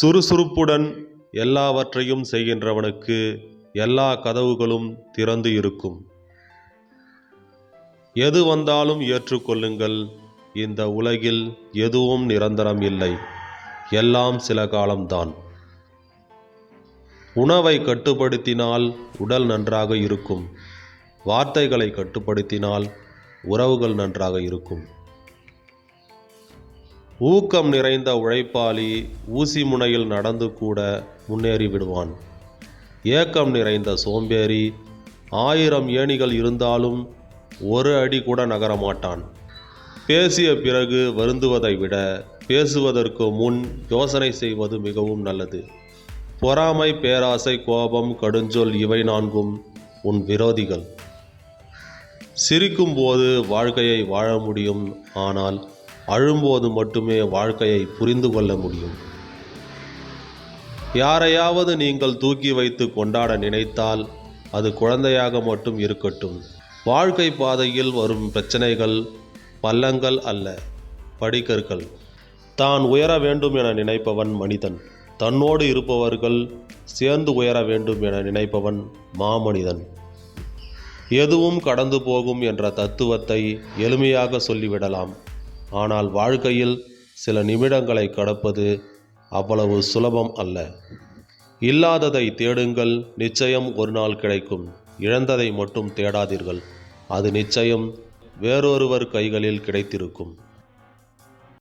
சுறுசுறுப்புடன் எல்லாவற்றையும் செய்கின்றவனுக்கு எல்லா கதவுகளும் திறந்து இருக்கும். எது வந்தாலும் ஏற்றுக்கொள்ளுங்கள். இந்த உலகில் எதுவும் நிரந்தரம் இல்லை. எல்லாம் சில காலம்தான். உணவை கட்டுப்படுத்தினால் உடல் நன்றாக இருக்கும். வார்த்தைகளை கட்டுப்படுத்தினால் உறவுகள் நன்றாக இருக்கும். ஊக்கம் நிறைந்த உழைப்பாளி ஊசி முனையில் நடந்து கூட முன்னேறி விடுவான். ஏக்கம் நிறைந்த சோம்பேறி ஆயிரம் ஏணிகள் இருந்தாலும் ஒரு அடி கூட நகரமாட்டான். பேசிய பிறகு வருந்துவதை விட பேசுவதற்கு முன் யோசனை செய்வது மிகவும் நல்லது. பொறாமை பேராசை கோபம் கடுஞ்சொல் இவை நான்கும் உன் விரோதிகள். சிரிக்கும்போது வாழ்க்கையை வாழ முடியும் ஆனால் அழும்போது மட்டுமே வாழ்க்கையை புரிந்து கொள்ள முடியும். யாரையாவது நீங்கள் தூக்கி வைத்து கொண்டாட நினைத்தால் அது குழந்தையாக மட்டும் இருக்கட்டும். வாழ்க்கை பாதையில் வரும் பிரச்சனைகள் பள்ளங்கள் அல்ல படிக்கற்கள். தான் உயர வேண்டும் என நினைப்பவன் மனிதன். தன்னோடு இருப்பவர்கள் சேர்ந்து உயர வேண்டும் என நினைப்பவன் மாமனிதன். எதுவும் கடந்து போகும் என்ற தத்துவத்தை எளிமையாக சொல்லிவிடலாம். ஆனால் வாழ்க்கையில் சில நிமிடங்களை கடப்பது அவ்வளவு சுலபம் அல்ல. இல்லாததை தேடுங்கள் நிச்சயம் ஒரு நாள் கிடைக்கும். இழந்ததை மட்டும் தேடாதீர்கள். அது நிச்சயம் வேறொருவர் கைகளில் கிடைத்திருக்கும்.